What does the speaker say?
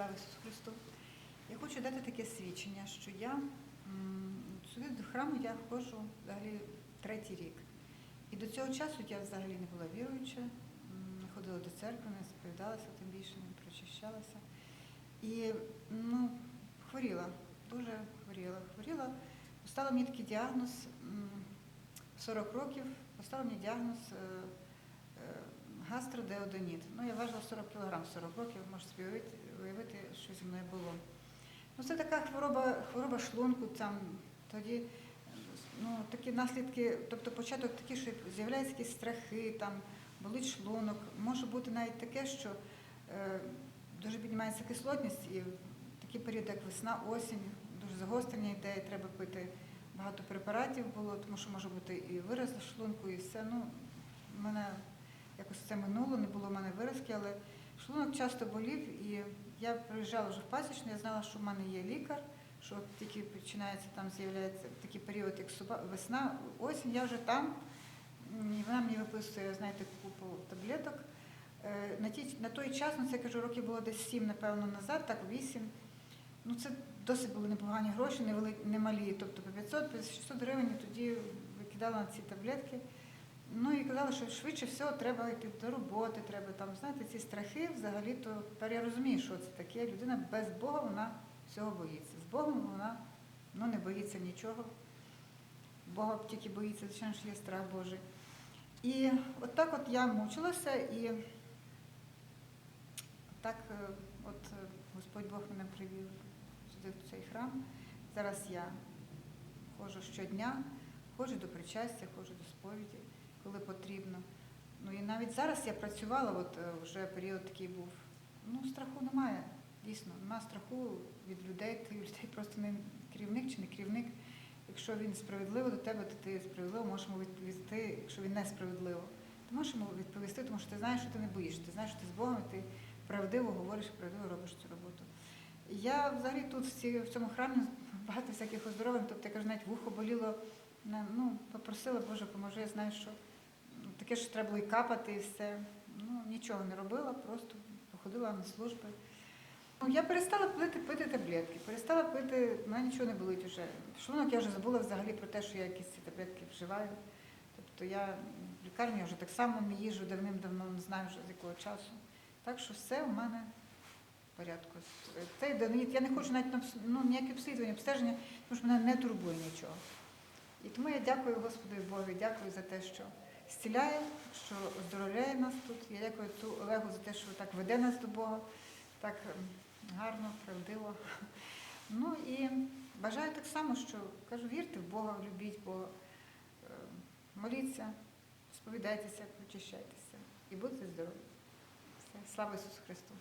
Слава Ісусу Христу! Я хочу дати таке свідчення, що я сюди до храму я ходжу взагалі третій рік. І до цього часу я взагалі не була віруюча, не ходила до церкви, не сповідалася, тим більше не прочищалася. І ну, хворіла, дуже хворіла. Хворіла, поставила мені такий діагноз 40 років, поставила мені діагноз е, е, гастродеодоніт. Ну, я важила 40 кг 40 років, можете уявити, що зі мною було. Ну, це така хвороба, хвороба шлунку, там тоді ну, такі наслідки, тобто початок такий, що з'являються якісь страхи, там, болить шлунок. Може бути навіть таке, що е, дуже піднімається кислотність, і в такий період, як весна, осінь, дуже загострення йде, і треба пити багато препаратів було, тому що може бути і вираз шлунку, і все. Ну, мене якось це минуло, не було в мене виразки, але шлунок часто болів, і я приїжджала вже в пасічну, я знала, що в мене є лікар, що тільки починається там з'являється такий період, як суба- весна, осінь, я вже там, і вона мені виписує, знаєте, купу таблеток. Е, На, ті, на той час, ну це я кажу, років було десь сім, напевно, назад, так вісім. Ну це досить були непогані гроші, невели, немалі, тобто по 500, по 600 гривень тоді викидала на ці таблетки. Ну і казали, що швидше всього треба йти до роботи, треба там, знаєте, ці страхи взагалі, то тепер я розумію, що це таке. Людина без Бога вона всього боїться. З Богом вона ну, не боїться нічого. Бога тільки боїться, звичайно, що є страх Божий. І от так от я мучилася, і так е, от е, Господь Бог мене привів сюди в цей храм. Зараз я ходжу щодня, ходжу до причастя, ходжу до сповіді, коли потрібно. Ну і навіть зараз я працювала, от е, вже період такий був. Ну, страху немає, дійсно, немає страху від людей, ти людей просто не керівник чи не керівник. Якщо він справедливо до тебе, то ти справедливо можеш йому відповісти, якщо він несправедливо. Ти можеш йому відповісти, тому що ти знаєш, що ти не боїшся, ти знаєш, що ти з Богом, і ти правдиво говориш, правдиво робиш цю роботу. Я взагалі тут в цьому храмі багато всяких оздоровлень, тобто я кажу, навіть вухо боліло, ну, попросила, Боже, поможи, я знаю, що таке, що треба було і капати, і все. Ну, нічого не робила, просто походила на служби. Ну, я перестала пити, пити таблетки, перестала пити, в мене нічого не болить вже. Шлунок я вже забула взагалі про те, що я якісь ці таблетки вживаю. Тобто я в лікарні вже так само не їжу давним-давно, не знаю вже з якого часу. Так що все у мене в порядку. Цей денит, я не хочу навіть ну, ніякі обслідування, обстеження, тому що мене не турбує нічого. І тому я дякую Господу Богу, дякую за те, що зціляє, що оздоровляє нас тут. Я дякую Олегу за те, що так веде нас до Бога, так гарно, правдиво. Ну і бажаю так само, що кажу, вірте в Бога, любіть Бога, е, моліться, сповідайтеся, прочищайтеся і будьте здорові. Все. Слава Ісусу Христу!